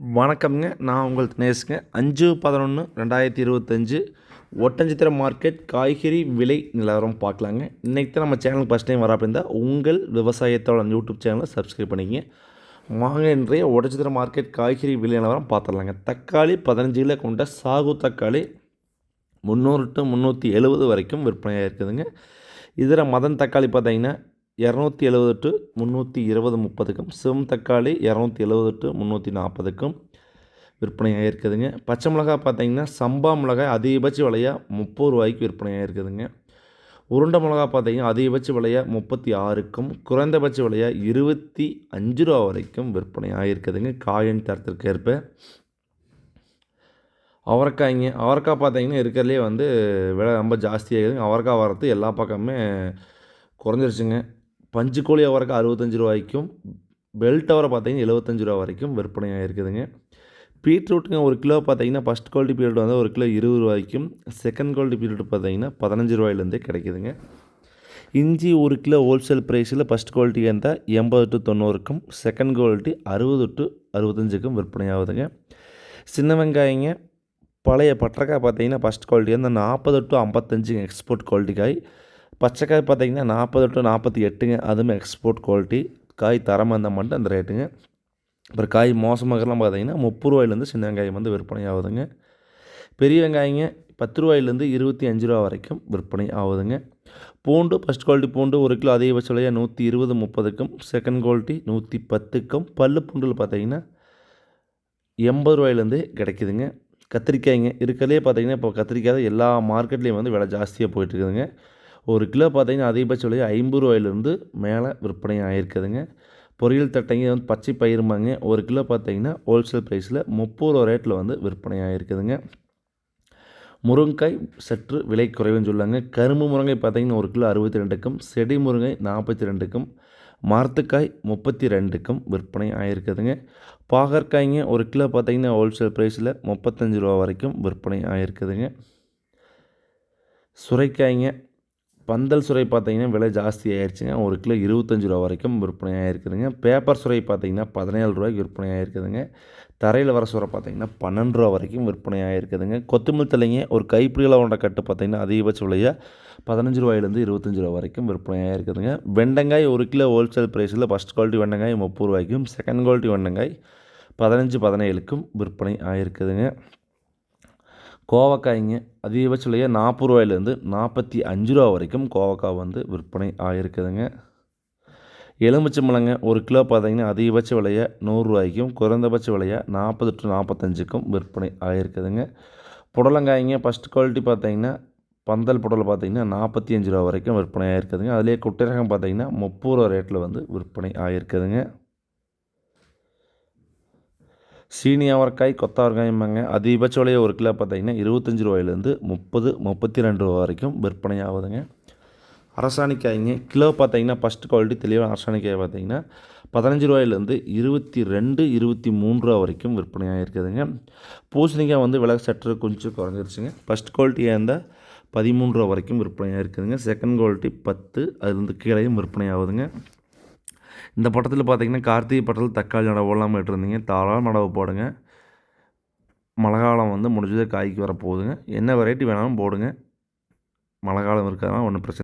வணக்கம்ங்க. நான் உங்கள் தினேஷ்ங்க. அஞ்சு பதினொன்று ரெண்டாயிரத்தி இருபத்தஞ்சு ஒட்டஞ்சித்திர மார்க்கெட் காய்கறி விலை நிலவரம் பார்க்கலாங்க. இன்றைக்கி தான் நம்ம சேனலுக்கு ஃபஸ்ட் டைம் வரப்போ இருந்தால் உங்கள் விவசாயத்தோட யூடியூப் சேனலை சப்ஸ்கிரைப் பண்ணிக்கங்க வாங்க இன்றைய ஒட்டஞ்சித்திர மார்க்கெட் காய்கறி விலை நிலவரம் பார்த்துடலாங்க. தக்காளி பதினஞ்சு கிலோ கொண்ட சாகு தக்காளி முந்நூறு டு முந்நூற்றி எழுபது வரைக்கும் விற்பனையாக இருக்குதுங்க இதில் மதன் தக்காளி பார்த்தீங்கன்னா இரநூத்தி எழுபது டு முந்நூற்றி இருபது முப்பதுக்கும் சிவம் தக்காளி இரநூத்தி எழுபது டு முந்நூற்றி நாற்பதுக்கும் விற்பனையாக இருக்குதுங்க பச்சை மிளகாய் பார்த்தீங்கன்னா சம்பா மிளகாய் அதிகபட்ச விலையாக முப்பது ரூபாய்க்கு விற்பனையாக இருக்குதுங்க உருண்டை மிளகாய் பார்த்தீங்கன்னா அதிகபட்ச விலையாக முப்பத்தி ஆறுக்கும் குறைந்தபட்ச விலையாக இருபத்தி அஞ்சு ரூபா வரைக்கும் விற்பனை ஆகியிருக்குதுங்க காயின் தரத்திற்கு ஏற்ப அவரைக்காய்ங்க அவரைக்காய் பார்த்தீங்கன்னா இருக்கிறதுலே வந்து விலை ரொம்ப ஜாஸ்தியாகுதுங்க அவரைக்காய் வரத்து எல்லா பக்கமுமே குறைஞ்சிருச்சுங்க. பஞ்சு கோழி அவரைக்காய் அறுபத்தஞ்சி ரூபாய்க்கும் பெல்ட் அவரை பார்த்தீங்கன்னா எழுபத்தஞ்சி ரூபா வரைக்கும் விற்பனையாக இருக்குதுங்க. பீட்ரூட்டுங்க ஒரு கிலோ பார்த்தீங்கன்னா ஃபஸ்ட் குவாலிட்டி பீட்ரூட் வந்து ஒரு கிலோ இருபது ரூபாய்க்கும் செகண்ட் குவாலிட்டி பீட்ரூட் பார்த்தீங்கன்னா பதினஞ்சு ரூபாயிலேருந்தே கிடைக்குதுங்க. இஞ்சி ஒரு கிலோ ஹோல்சேல் ப்ரைஸில் ஃபஸ்ட் குவாலிட்டி இருந்தால் எண்பது டு தொண்ணூறுக்கும் செகண்ட் குவாலிட்டி அறுபது டு அறுபத்தஞ்சுக்கும் விற்பனை ஆகுதுங்க. சின்ன வெங்காயங்க பழைய பட்டரைக்காய் பார்த்தீங்கன்னா ஃபஸ்ட் குவாலிட்டி இருந்தால் நாற்பது டு ஐம்பத்தஞ்சுங்க எக்ஸ்போர்ட் குவாலிட்டிக்காய் பச்சைக்காய் பார்த்தீங்கன்னா நாற்பது டு நாற்பத்தி எட்டுங்க. அதுவும் எக்ஸ்போர்ட் குவாலிட்டி காய் தரமாக இருந்தால் மட்டும் அந்த ரேட்டுங்க அப்புறம் காய் மோசமாகலாம் பார்த்தீங்கன்னா முப்பது ரூபாயிலேருந்து சின்ன வெங்காயம் வந்து விற்பனை ஆகுதுங்க. பெரிய வெங்காயங்க பத்து ரூபாயிலேருந்து இருபத்தி அஞ்சு ரூபா வரைக்கும் விற்பனை ஆகுதுங்க. பூண்டு ஃபஸ்ட் குவாலிட்டி பூண்டு ஒரு கிலோ அதிகபட்ச விலையாக நூற்றி இருபது முப்பதுக்கும். செகண்ட் குவாலிட்டி நூற்றி பத்துக்கும். பல்லு பூண்டில் பார்த்தீங்கன்னா எண்பது ரூபாயிலேருந்து கிடைக்குதுங்க. கத்திரிக்காய்ங்க இருக்கிறதே பார்த்தீங்கன்னா இப்போ கத்திரிக்காய் எல்லா மார்க்கெட்லேயும் வந்து விலை ஜாஸ்தியாக போயிட்டுருக்குதுங்க ஒரு கிலோ பார்த்தீங்கன்னா அதிகபட்ச விலை ஐம்பது ரூபாயிலேருந்து மேலே விற்பனை ஆகிருக்குதுங்க பொரியல் தட்டைங்க வந்து பச்சை பயிருமாங்க ஒரு கிலோ பார்த்தீங்கன்னா ஹோல்சேல் ப்ரைஸில் முப்பது ரூபா ரேட்டில் வந்து விற்பனை ஆகிருக்குதுங்க முருங்கைக்காய் சற்று விலை குறைவுன்னு சொல்லுவாங்க கரும்பு முருங்கை பார்த்திங்கன்னா ஒரு கிலோ அறுபத்தி ரெண்டுக்கும் செடி முருங்கை நாற்பத்தி ரெண்டுக்கும் மரத்துக்காய் முப்பத்தி ரெண்டுக்கும் விற்பனை ஆகிருக்குதுங்க பாகற்காய்ங்க ஒரு கிலோ பார்த்திங்கன்னா ஹோல்சேல் ப்ரைஸில் முப்பத்தஞ்சு ரூபா வரைக்கும் விற்பனை ஆகிருக்குதுங்க சுரைக்காய்ங்க பந்தல் சுரை பார்த்தீங்கன்னா விலை ஜாஸ்தி ஆயிடுச்சுங்க ஒரு கிலோ இருபத்தஞ்சி ரூபா வரைக்கும் விற்பனை ஆகிருக்குதுங்க பேப்பர் சுரை பார்த்தீங்கன்னா பதினேழு ரூபாய்க்கு விற்பனை ஆகிருக்குதுங்க தரையில் வர சுரை பார்த்தீங்கன்னா பன்னெண்டு ரூபா வரைக்கும் விற்பனை ஆகிருக்குதுங்க கொத்தமல்லி தலைங்க ஒரு கைப்பிடியில் கொண்ட கட்டு பார்த்தீங்கன்னா அதிகபட்ச விலையாக பதினஞ்சு ரூபாயிலேருந்து இருபத்தஞ்சி ரூபா வரைக்கும் விற்பனை ஆகிருக்குதுங்க வெண்டங்காய் ஒரு கிலோ ஹோல்சேல் ப்ரைஸில் ஃபஸ்ட் குவாலிட்டி வெண்டங்காய் முப்பது ரூபாய்க்கும் செகண்ட் குவாலிட்டி வெண்டங்காய் பதினஞ்சு பதினேழுக்கும் விற்பனை ஆகிருக்குதுங்க கோவக்காய்ங்க அதிகபட்ச நாற்பது ரூபாயிலேருந்து நாற்பத்தி அஞ்சு ரூபா வரைக்கும் கோவக்காய் வந்து விற்பனை ஆகிருக்குதுங்க எலுமிச்சம்பழங்க ஒரு கிலோ பார்த்தீங்கன்னா அதிகபட்ச விலையை நூறுரூவாய்க்கும் குறைந்தபட்ச விலையை நாற்பது டு நாற்பத்தஞ்சுக்கும் விற்பனை ஆகிருக்குதுங்க புடலங்காய்ங்க ஃபஸ்ட் குவாலிட்டி பார்த்தீங்கன்னா பந்தல் புடலை பார்த்தீங்கன்னா நாற்பத்தி அஞ்சு ரூபா வரைக்கும் விற்பனை ஆகிருக்குதுங்க அதிலே குட்டை ரகம் பார்த்தீங்கன்னா முப்பது ரூபா ரேட்டில் வந்து விற்பனை ஆகிருக்குதுங்க சீனி அவரைக்காய் கொத்தவரக்காயுமாங்க அதிகபட்ச விலையை ஒரு கிலோ பார்த்தீங்கன்னா இருபத்தஞ்சி ரூபாயிலேருந்து முப்பது முப்பத்தி ரெண்டு ரூபா வரைக்கும் விற்பனை ஆகுதுங்க. அரசாணிக்காய்ங்க. கிலோ பார்த்தீங்கன்னா ஃபஸ்ட் குவாலிட்டி தெளிவான அரசாணிக்காய் பார்த்தீங்கன்னா பதினஞ்சு ரூபாயிலேருந்து இருபத்தி ரெண்டு இருபத்தி மூணு ரூபா வரைக்கும் விற்பனையாக இருக்குதுங்க பூசணிக்காய் வந்து விலை சற்று கொஞ்சம் குறைஞ்சிருச்சுங்க. ஃபஸ்ட் குவாலிட்டியாக இருந்தால் பதிமூணு ரூபா வரைக்கும் விற்பனையாக இருக்குதுங்க செகண்ட் குவாலிட்டி பத்து அதுலேருந்து கீழேயும் விற்பனை ஆகுதுங்க. இந்த படத்தில் பார்த்தீங்கன்னா கார்த்திகை பட்டத்தில் தக்காளி நடவு போடலாமல் இருந்தீங்க தாராளம் நடவு போடுங்க. மழை காலம் வந்து முடிஞ்சதே காய்க்கு வர போகுதுங்க என்ன வெரைட்டி வேணாலும் போடுங்க. மழை காலம் இருக்கிறதுனால ஒன்றும் பிரச்சனை